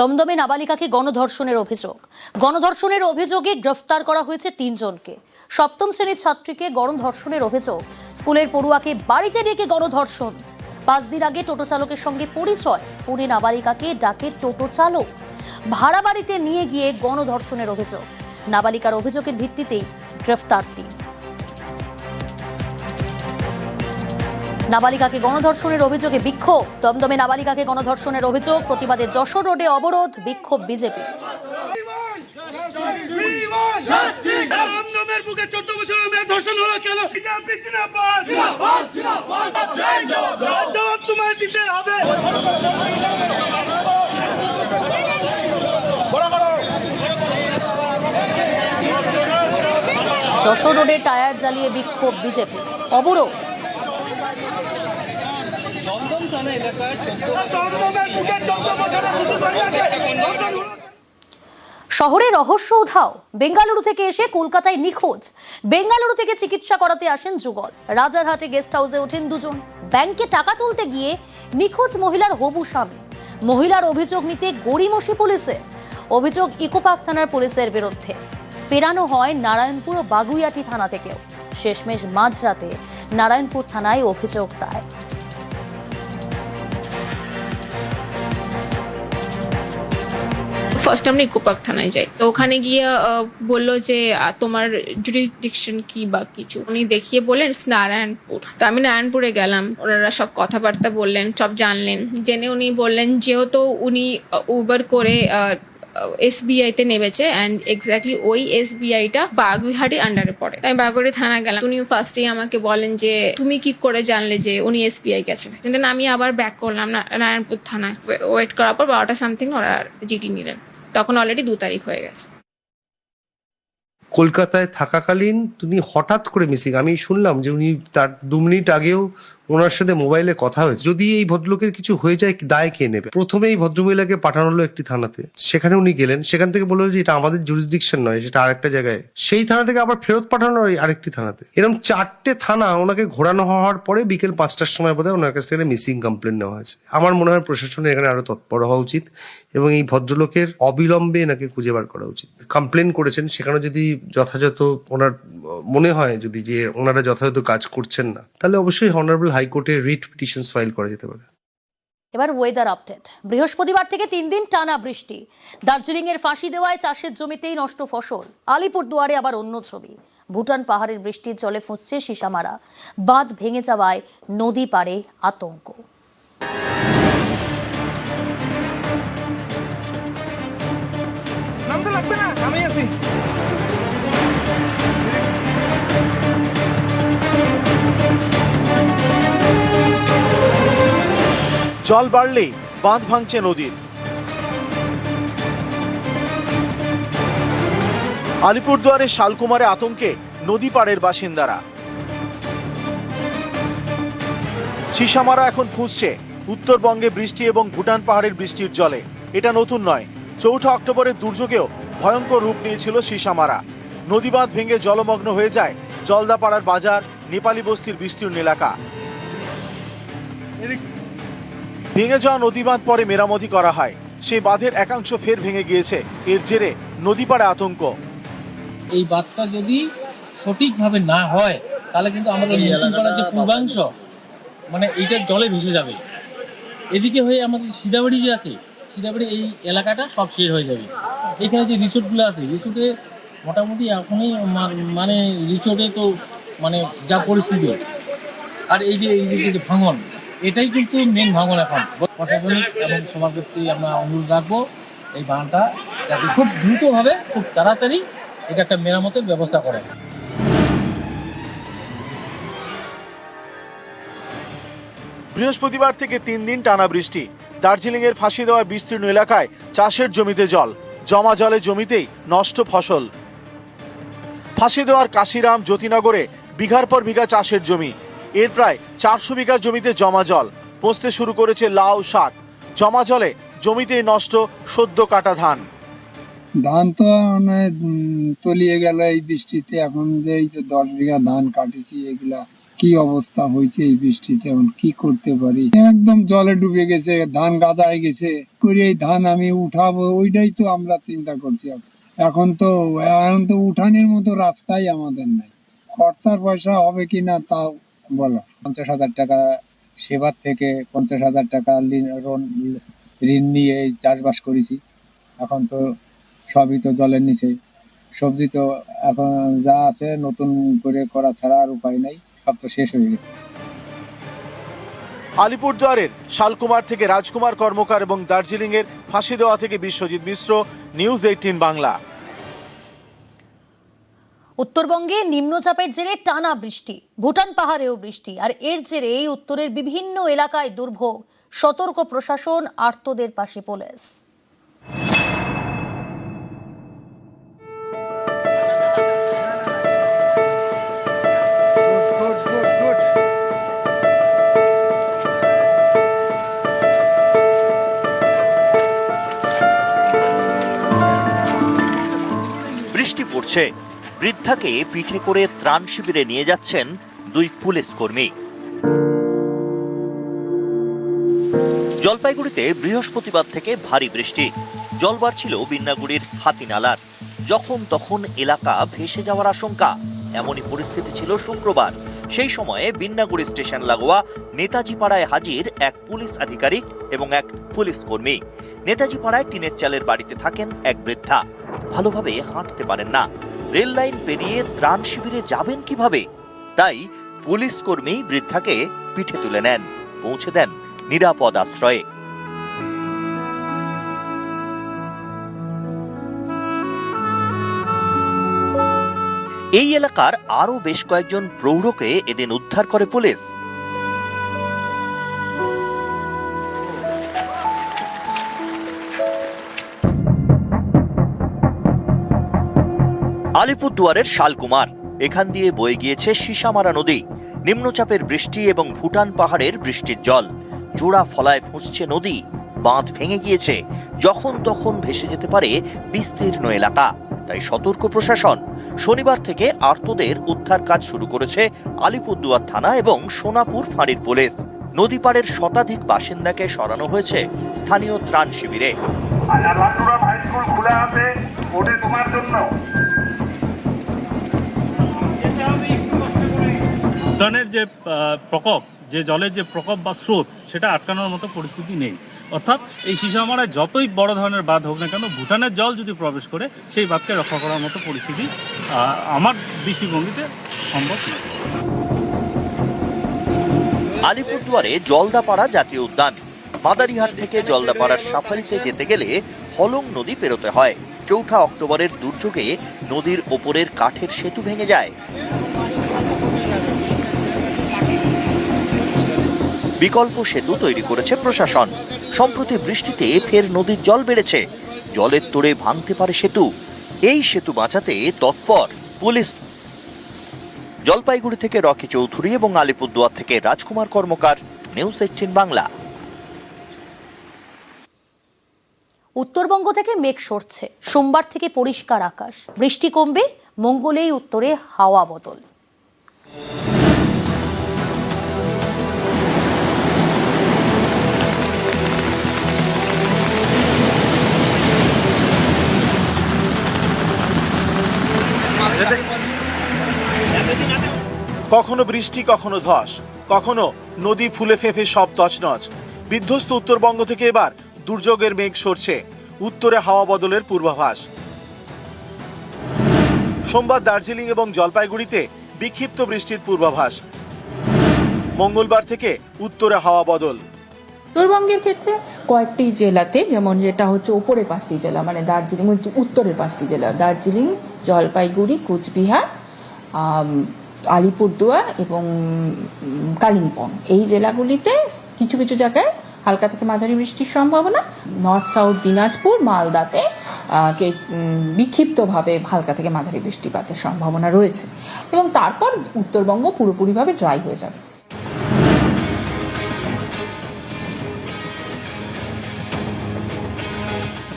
দমদমে নাবালিকাকে গণধর্ষণের অভিযোগ। গণধর্ষণের অভিযোগে গ্রেফতার করা হয়েছে তিনজনকে। সপ্তম শ্রেণির ছাত্রীকে গণধর্ষণের অভিযোগ। স্কুলের পড়ুয়াকে বাড়িতে ডেকে গণধর্ষণ। পাঁচ দিন আগে টোটো চালকের সঙ্গে পরিচয়। ফোনে নাবালিকাকে ডাকে টোটো চালক। ভাড়া বাড়িতে নিয়ে গিয়ে গণধর্ষণের অভিযোগ। নাবালিকার অভিযোগের ভিত্তিতেই গ্রেফতার তিন। নাবালিকাকে গণধর্ষণের অভিযোগে বিক্ষোভ। দমদমে নাবালিকাকে গণধর্ষণের অভিযোগ প্রতিবাদে যশোর রোডে অবরোধ বিক্ষোভ বিজেপি। যশোর রোডে টায়ার জ্বালিয়ে বিক্ষোভ বিজেপি। অবরোধ শহরে রহস্য উধাও। বেঙ্গালুরু থেকে এসে কলকাতায় নিখোঁজ। বেঙ্গালুরু থেকে চিকিৎসা করাতে আসেন যুগল। রাজারহাটে গেস্ট হাউসে ওঠেন দুজন। ব্যাংকে টাকা তুলতে গিয়ে নিখোঁজ মহিলার হবু স্বামী। মহিলার অভিযোগ নিতে গড়িমসি পুলিশের। অভিযোগ ইকোপার্ক থানার পুলিশের বিরুদ্ধে। ফেরানো হয় নারায়ণপুর ও বাগুইয়াটি থানা থেকেও। শেষমেশ মাঝরাতে নারায়ণপুর থানায় অভিযোগ দায় ফার্স্ট আমরা ইকোপার্ক থানায় যাই। তো ওখানে গিয়ে বলল যে তোমার জুরিডিকশন কি বা কিছু? উনি দেখিয়ে বললেন নারায়ণপুর। তো আমি নারায়ণপুরে গেলাম। ওনারা সব কথাবার্তা বললেন, সব জানলেন। জেনে উনি বললেন, যেহেতু উনি উবার করে এসবিআইতে নেমেছে অ্যান্ড এক্স্যাক্টলি ওই এসবিআইটা বাগুইহাটির আন্ডারে পড়ে। তাই বাগুইহাটি থানা গেলাম। উনি ফার্স্টেই আমাকে বলেন যে, তুমি কি করে জানলে যে উনি এসবিআই গেছে? কিন্তু আমি আবার ব্যাক করলাম নারায়ণপুর থানায়। ওয়েট করার পর বারোটা সামথিং ওরা জিটি নিলেন। তখন অলরেডি দু তারিখ হয়ে গেছে। কলকাতায় থাকাকালীন তিনি হঠাৎ করে মিসিং আমি শুনলাম যে উনি তার দু মিনিট আগেও ওনার সাথে মোবাইলে কথা হয়েছে। যদি এই ভদ্রলোকের কিছু হয়ে যায়, দায় কে নেবে? প্রথমে এই ভদ্রমহিলাকে পাঠানো হলো একটি থানাতে। সেখানে উনি গেলেন। সেখান থেকে বলল যে এটা আমাদের জুরিসডিকশন নয়, সেটা আরেকটা জায়গায়। সেই থানা থেকে আবার ফেরত পাঠানো হয় আরেকটি থানাতে। এরকম চারটে থানা ওনাকে ঘোরানো হওয়ার পরে বিকেল পাঁচটার সময় বোধহয় ওনার কাছ থেকে মিসিং কমপ্লেন নেওয়া হয়েছে। আমার মনে হয় প্রশাসনের এখানে আরও তৎপর হওয়া উচিত। এবং এই ভদ্রলোকের অবিলম্বে এনাকে খুঁজে বার করা উচিত। কমপ্লেন করেছেন, সেখানে যদি যথাযথ ওনার মনে হয় যদি যে ওনারা যথাযথ কাজ করছেন না, তাহলে অবশ্যই অনারেবল হাইকোর্টে রিট পিটিশন ফাইল করা যেতে পারে। এবার ওয়েদার আপডেট বৃহস্পতিবার থেকে তিন দিন টানা বৃষ্টি। দার্জিলিং এর ফাঁসি দেওয়ায় চাষের জমিতেই নষ্ট ফসল। আলিপুর দুয়ারে আবার অন্য ছবি। ভুটান পাহাড়ের বৃষ্টির জলে ফুঁসছে সিসামারা বাঁধ ভেঙে যাওয়ায় নদী পারে আতঙ্ক। জল বাড়লেই বাঁধ ভাঙছে নদীর। আলিপুরদুয়ারের শালকুমারে আতঙ্কে নদী পাড়ের বাসিন্দারা। সিসামারা এখন ফুঁসছে। উত্তরবঙ্গে বৃষ্টি এবং ভুটান পাহাড়ের বৃষ্টির জলে। এটা নতুন নয়। চৌঠা অক্টোবরের দুর্যোগেও ভয়ঙ্কর রূপ নিয়েছিল সিসামারা। নদী বাঁধ ভেঙে জলমগ্ন হয়ে যায় জলদাপাড়ার বাজার, নেপালি বস্তির বিস্তীর্ণ এলাকা। ভেঙে যাওয়া নদী বাঁধ পরে মেরামতি করা হয়। সেই বাঁধের একাংশ ফের ভেঙে গিয়েছে। এর জেরে নদী পাড়ে আতঙ্ক। এই বাঁধটা যদি সঠিকভাবে না হয় তাহলে কিন্তু আমাদের নতুন পাড়ার যে পূর্বাংশ মানে এইটা জলে ভেসে যাবে। এদিকে হয়ে আমাদের সিদাবাড়ি যে আছে সিদাবাড়ি এই এলাকাটা সব শেষ হয়ে যাবে। এখানে যে রিসোর্টগুলো আছে রিসোর্টে মোটামুটি এখনই মানে রিসোর্টে তো মানে যা পরিস্থিতি। আর এই যে এই যে ভাঙন এটাই কিন্তু মেন ভাঙন এখন। প্রশাসনিক এবং প্রতি আমরা অনুরোধ রাখব এই বাঁধটা যাতে খুব দ্রুতভাবে, খুব তাড়াতাড়ি এটা একটা মেরামতের ব্যবস্থা করে। বৃহস্পতিবার থেকে তিন দিন টানা বৃষ্টি। দার্জিলিং এর ফাঁসি দেওয়া বিস্তীর্ণ এলাকায় চাষের জমিতে জল, জমা জলে জমিতেই নষ্ট ফসল। ফাঁসি দেওয়ার কাশিরাম, জ্যোতিনগরে বিঘার পর বিঘা চাষের জমি। এর প্রায় চারশো বিঘা জমিতে জমা জল। পচতে শুরু করেছে লাউ শাক। জমা জলে জমিতেই নষ্ট সদ্য কাটা ধান। ধান তো মানে তলিয়ে গেল এই বৃষ্টিতে। এখন যে এই যে দশ বিঘা ধান কাটেছি, এগুলা কি অবস্থা হয়েছে এই বৃষ্টিতে? এখন কি করতে পারি? একদম জলে ডুবে গেছে, ধান গাজায় গেছে। করে এই ধান আমি উঠাবো, ওইটাই তো আমরা চিন্তা করছি। এখন তো এখন তো উঠানের মতো রাস্তাই আমাদের নাই। খরচার পয়সা হবে কিনা তাও বলো, পঞ্চাশ হাজার টাকা সেবার থেকে পঞ্চাশ হাজার টাকা ঋণ- ঋণ- নিয়ে চাষবাস করেছি। এখন তো সবই তো জলের নিচে। সবজি তো এখন যা আছে নতুন করে করা ছাড়া আর উপায় নাই, সব তো শেষ হয়ে গেছে। আলিপুরদুয়ারের শালকুমার থেকে রাজকুমার কর্মকার এবং দার্জিলিং এর ফাঁসি দেওয়া থেকে বিশ্বজিৎ মিশ্র, নিউজ এইটিন বাংলা। উত্তরবঙ্গে নিম্নচাপের জেরে টানা বৃষ্টি, ভুটান পাহাড়েও বৃষ্টি, আর এর জেরে এই উত্তরের বিভিন্ন এলাকায় দুর্ভোগ, সতর্ক প্রশাসন, আর্তদের পাশে পুলিশ। বৃষ্টি পড়ছে। বৃদ্ধাকে পিঠে করে ত্রাণ শিবিরে নিয়ে যাচ্ছেন দুই পুলিশ কর্মী। জলপাইগুড়িতে বৃহস্পতিবার থেকে ভারী বৃষ্টি। জল বাড়ছিল বিন্নাগুড়ির হাতিনালার। যখন তখন এলাকা ভেসে যাওয়ার আশঙ্কা। এমনই পরিস্থিতি ছিল শুক্রবার। সেই সময়ে বিন্নাগুড়ি স্টেশন লাগোয়া নেতাজি পাড়ায় হাজির এক পুলিশ আধিকারিক এবং এক পুলিশ কর্মী। নেতাজি পাড়ায় টিনের চালের বাড়িতে থাকেন এক বৃদ্ধা। ভালোভাবে হাঁটতে পারেন না। রেল লাইন পেরিয়ে ত্রাণ শিবিরে যাবেন কীভাবে? তাই পুলিশ কর্মী বৃদ্ধাকে পিঠে তুলে নেন, পৌঁছে দেন নিরাপদ আশ্রয়ে। এই এলাকার আরও বেশ কয়েকজন প্রৌঢ়কে এদিন উদ্ধার করে পুলিশ। আলিপুরদুয়ারের শালকুমার। এখান দিয়ে বয়ে গিয়েছে সীসামারা নদী। নিম্নচাপের বৃষ্টি এবং ভুটান পাহাড়ের বৃষ্টির জল। জোড়া ফলায় ফুঁসছে নদী। বাঁধ ভেঙে গিয়েছে। যখন তখন ভেসে যেতে পারে বিস্তীর্ণ এলাকা। তাই সতর্ক প্রশাসন। শনিবার থেকে আর্তদের উদ্ধার কাজ শুরু করেছে আলিপুরদুয়ার থানা এবং সোনাপুর ফাঁড়ির পুলিশ। নদী পাড়ের শতাধিক বাসিন্দাকে সরানো হয়েছে স্থানীয় ত্রাণ শিবিরে। উদ্যানের যে প্রকোপ, যে জলের যে প্রকোপ বা স্রোত, সেটা আটকানোর মতো পরিস্থিতি নেই। অর্থাৎ এই সিসামারায় যতই বড় ধরনের বাঁধ হোক না কেন, ভুটানের জল যদি প্রবেশ করে, সেই বাঁধকে রক্ষা করার মতো পরিস্থিতি আমার দৃষ্টিভঙ্গিতে সম্ভব নয়। আলিপুরদুয়ারে জলদাপাড়া জাতীয় উদ্যান। মাদারিহাট থেকে জলদাপাড়ার সাফারিতে যেতে গেলে হলং নদী পেরোতে হয়। চৌঠা অক্টোবরের দুর্যোগে নদীর ওপরের কাঠের সেতু ভেঙে যায়। বিকল্প সেতু তৈরি করেছে প্রশাসন। সম্প্রতি বৃষ্টিতে ফের নদীর জল বেড়েছে। জলের তোড়ে ভাঙতে পারে সেতু। এই সেতু বাঁচাতে তৎপর পুলিশ। জলপাইগুড়ি থেকে রকি চৌধুরী এবং আলিপুরদুয়ার থেকে রাজকুমার কর্মকার, নিউজ এইটিন বাংলা। উত্তরবঙ্গ থেকে মেঘ সরছে। সোমবার থেকে পরিষ্কার আকাশ। বৃষ্টি কমবে, মঙ্গলেই উত্তরে হাওয়া বদল। কখনো বৃষ্টি, কখনো ধস, কখনো নদী ফুলে ফেঁপে সব তছনছ। বিধ্বস্ত উত্তরবঙ্গ থেকে এবার দুর্যোগের মেঘ সরছে। উত্তরে হাওয়া বদলের পূর্বাভাস। সোমবার দার্জিলিং এবং জলপাইগুড়িতে বিক্ষিপ্ত বৃষ্টির পূর্বাভাস। মঙ্গলবার থেকে উত্তরে হাওয়া বদল। উত্তরবঙ্গের ক্ষেত্রে কয়েকটি জেলাতে, যেমন যেটা হচ্ছে উপরের পাঁচটি জেলা মানে দার্জিলিং উত্তরের পাঁচটি জেলা, দার্জিলিং জলপাইগুড়ি, কুচবিহার আলিপুরদুয়ার এবং কালিম্পং। এই জেলাগুলিতে কিছু কিছু জায়গায় হালকা থেকে মাঝারি বৃষ্টির সম্ভাবনা। নর্থ সাউথ দিনাজপুর, মালদাতে বিক্ষিপ্তভাবে হালকা থেকে মাঝারি বৃষ্টিপাতের সম্ভাবনা রয়েছে। এবং তারপর উত্তরবঙ্গ পুরোপুরিভাবে ড্রাই হয়ে যাবে।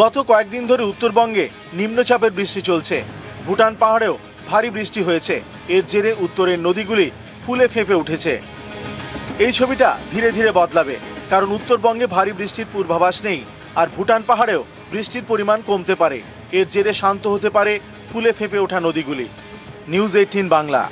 গত কয়েকদিন ধরে উত্তরবঙ্গে নিম্নচাপের বৃষ্টি চলছে। ভুটান পাহাড়েও ভারী বৃষ্টি হয়েছে। এর জেরে উত্তরের নদীগুলি ফুলে ফেঁপে উঠেছে। এই ছবিটা ধীরে ধীরে বদলাবে, কারণ উত্তরবঙ্গে ভারী বৃষ্টির পূর্বাভাস নেই, আর ভুটান পাহাড়েও বৃষ্টির পরিমাণ কমতে পারে। এর জেরে শান্ত হতে পারে ফুলে ফেঁপে ওঠা নদীগুলি। News eighteen Bangla.